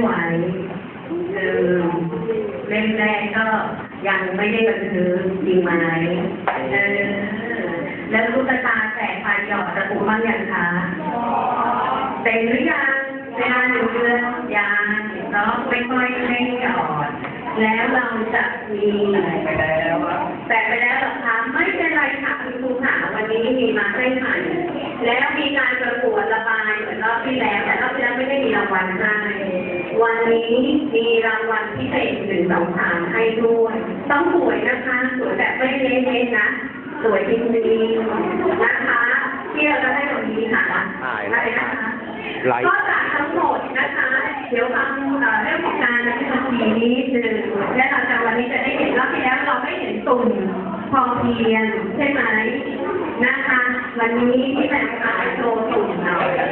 ไหวคือเล่มแรกก็ยังไม่ได้บันทึกจริงไหมเออแล้วลูกตาแสกฟันหยอดตะปูบ้างยังคะเต็มหรือยังเวลาหนึ่งเดือนยังแล้วไม่ค่อยเล่หยอดแล้วเราจะมีไปแล้วแต่ไปแล้วหรอคะไม่เป็นไรค่ะคุณครูค่ะวันนี้มีมาให้ใหม่แล้วมีการประกวดระบายเหมือนรอบที่แล้วแต่รอบที่แล้วไม่ได้มีรางวัลให้ วันนี้มีรางวัลพิเศษหนึ่งสองสามให้ด้วย ต้องสวยนะคะ สวยแบบไม่เละๆนะ สวยจริงๆนะคะที่เราจะให้ตรงนี้ค่ะอะไรนะคะไลฟ์ก็จากทั้งหมดนะคะ เดี๋ยวฟังเอ่อเรื่องของการในบัญชีนี้หนึ่งและหลังจากวันนี้จะได้เห็นรอบที่แล้วเราไม่เห็นตุ่มพอเพียนใช่ไหมนะคะ วันนี้ที่แบ่งขายโชว์ตุ่มเราอ่า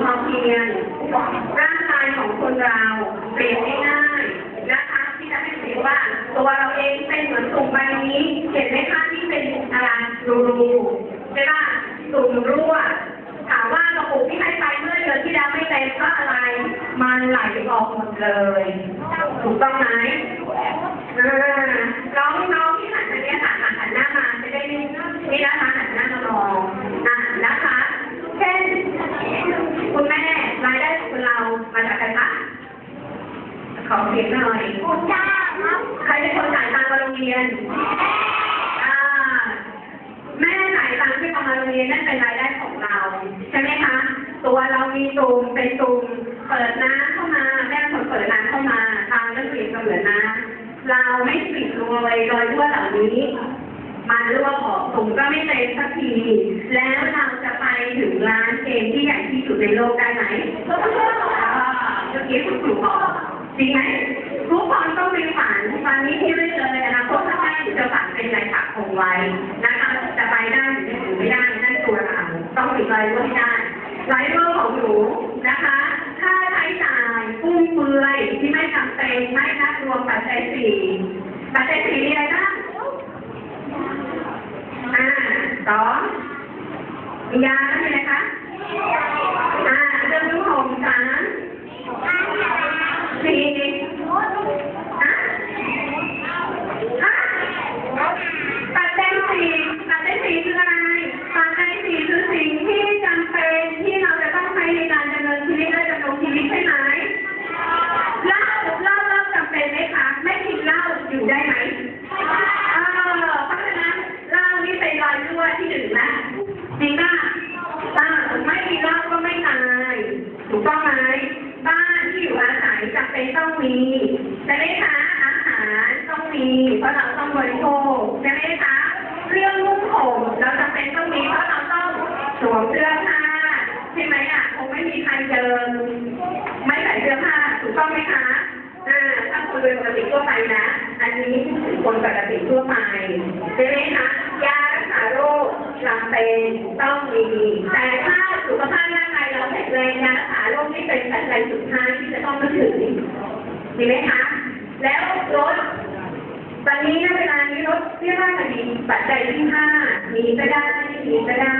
พอเพียนร่างกายของคนเราเปลี่ยนง่ายๆนะคะที่จะให้เห็นว่า ตัวเราเองเป็นเหมือนตุ่มใบนี้ เห็นไหมคะที่เป็นอะไรรูรูใช่ปะตุ่มรั่ว ถามว่ากระปุกที่ให้ไปเมื่อเดือนที่แล้วไม่เต็มเพราะอะไร มันไหลออกหมดเลย ถูกต้องไหมอ่าน้องน้องที่หันมาเนี่ยค่ะหันหน้ามาจะได้นี่นะคะหันหน้ามามองอะนะคะ เช่น คุณแม่รายได้ของเรามาจากใครคะ ขอเสียงหน่อยคุณจ้าครับ ใครเป็นคนจ่ายตังค์มาโรงเรียนอ่าแม่จ่ายตังค์ที่เอามาโรงเรียนนั่นเป็นรายได้ของเรา ใช่ไหมคะ ตัวเรามีตุ่มเป็นตุ่มเปิดน้ำเข้ามาแม่เป็นคนเปิดน้ำเข้ามาทางนักเรียนก็เหมือนน้ำเราไม่ปิดรอยรอยรั่วเหล่านี้มันรั่วออกถุงก็ไม่เต็มสักที แล้วเราจะไปถึงร้านเกมที่ใหญ่ที่สุดในโลกได้ไหมอ่าเมื่อกี้คุณครูบอก จริงไหมทุกคนต้องมีฝันตอนนี้ที่ไม่เจอเลยอนาคตถ้าไม่จะฝันเป็นอะไรปักคงไว้นะคะจะไปได้หรือไม่ได้นั่นตัวเราต้องปิดรอยรั่วให้ได้ไรอยรั่วของหนูนะคะค่าใช้จ่ายฟุ่มเฟือยที่ไม่จำเป็นไม่นับรวมปัจจัยสี่ปัจจัยสี่มีอะไรบ้างอ่าสองยาแล้วมีอะไรคะ อ่าเรื่องนุ่งห่มสามสี่อะอะปัจจัยสี่ปัจจัยสี่คืออะไรปัจจัยสี่คือสิ่งที่จำเป็นที่เราจะต้องใช้ในการดำเนินชีวิตและดำรงชีวิตใช่ไหมเหล้าเหล้าเหล้าจำเป็นไหมคะ ไม่กินเหล้าอยู่ได้ไหม เออเพราะฉะนั้นเหล้านี่เป็นรอยรั่วที่หนึ่งนะจริงป่ะอ่าไม่มีเหล้าก็ไม่ตาย ถูกต้องไหมบ้านที่อยู่อาศัยจำเป็นต้องมีใช่ไหมคะอาหารต้องมีเพราะเราต้องบริโภคใช่ไหมคะเครื่องนุ่งห่มเราจำเป็นต้องมีเพราะเราต้องสวมเสื้อผ้าใช่ไหมอะคงไม่มีใครเดินไม่ใส่เสื้อผ้าถูกต้องไหมคะอ่าถ้าคนโดยปกติทั่วไปนะ อันนี้คนปกติทั่วไปใช่ไหมคะยารักษาโรคจำเป็นต้องมีแต่ถ้าสุ จริงไหมคะ แล้วรถ ตอนนี้นะเวลานี้รถเรียกว่ามันมีปัจจัยที่ห้ามีก็ได้ไม่มีก็ได้